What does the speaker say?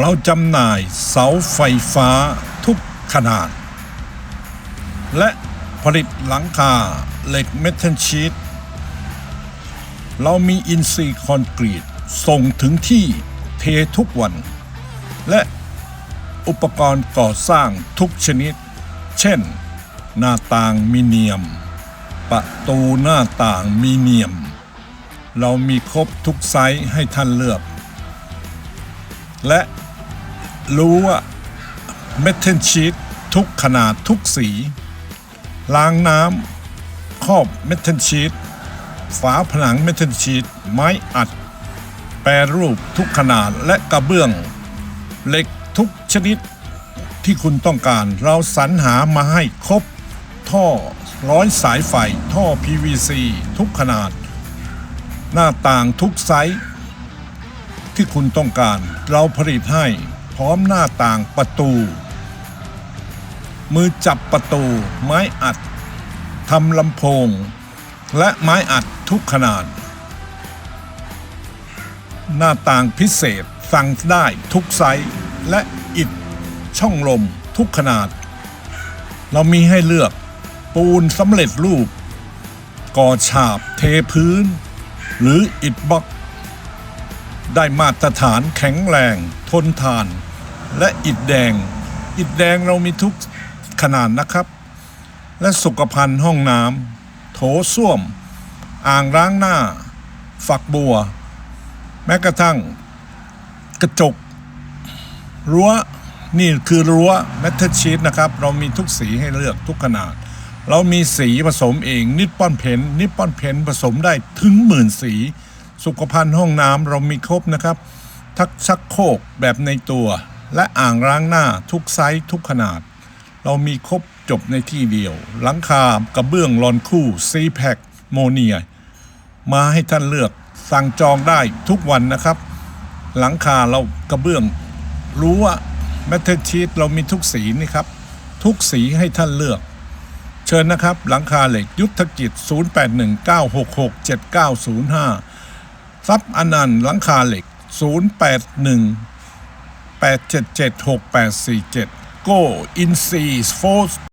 เราจำหน่ายเสาไฟฟ้าทุกขนาด และผลิตหลังคาเหล็กเมทัลชีตเรามีอินซีย์คอนกรีตส่งถึงที่เททุกวัน และอุปกรณ์ก่อสร้างทุกชนิด เช่น หน้าต่างมีเนียม ประตูหน้าต่างมีเนียม เรามีครบทุกไซส์ให้ท่านเลือก และรู้ว่าเมทัลชีตทุกขนาดทุกสี ล้างน้ำครอบเมทัลชีตฝาผนังเมทัลชีตไม้อัด แปรรูปทุกขนาดและกระเบื้องเหล็กทุกชนิดที่คุณต้องการเราสรรหามาให้ครบ ท่อร้อยสายไฟท่อ PVC ทุกขนาด หน้าต่างทุกไซส์ ที่คุณต้องการ เราผลิตให้พร้อมหน้าต่างประตู มือจับประตู ไม้อัดทำลำโพง และไม้อัดทุกขนาด หน้าต่างพิเศษสั่งได้ทุกไซส์และอิฐช่องลมทุกขนาด เรามีให้เลือกปูนสำเร็จรูป ก่อฉาบเทพื้น หรืออิฐบล็อก ได้มาตรฐานแข็งแรง ทนทาน และอิฐแดง อิฐแดงเรามีทุกขนาดนะครับ และสุขภัณฑ์ห้องน้ำโถส้วม อ่างล้างหน้า ฝักบัว แม้กระทั่ง กระจก รั้วนี่คือรั้วแมทเทอร์ชีตนะครับ เรามีทุกสีให้เลือกทุกขนาด เรามีสีผสมเองนิปปอนเพนนิปปอนเพนผสมได้ถึงหมื่นสี สุขภัณฑ์ห้องน้ำเรามีครบนะครับ ทักชักโครกแบบในตัว และอ่างล้างหน้าทุกไซส์ทุกขนาด เรามีครบจบในที่เดียว หลังคากระเบื้องลอนคู่ซีแพคโมเนีย มาให้ท่านเลือกสั่งจองได้ทุกวันนะครับ หลังคาเรากระเบื้อง รู้ว่าแมทเทอร์ชีตเรามีทุกสีนี่ครับ ทุกสีให้ท่านเลือก เชิญนะครับ หลังคาเหล็กยุทธกิจ 0819667905 ทรัพย์อนันต์หลังคาเหล็ก 081 8776847 Go in Seas for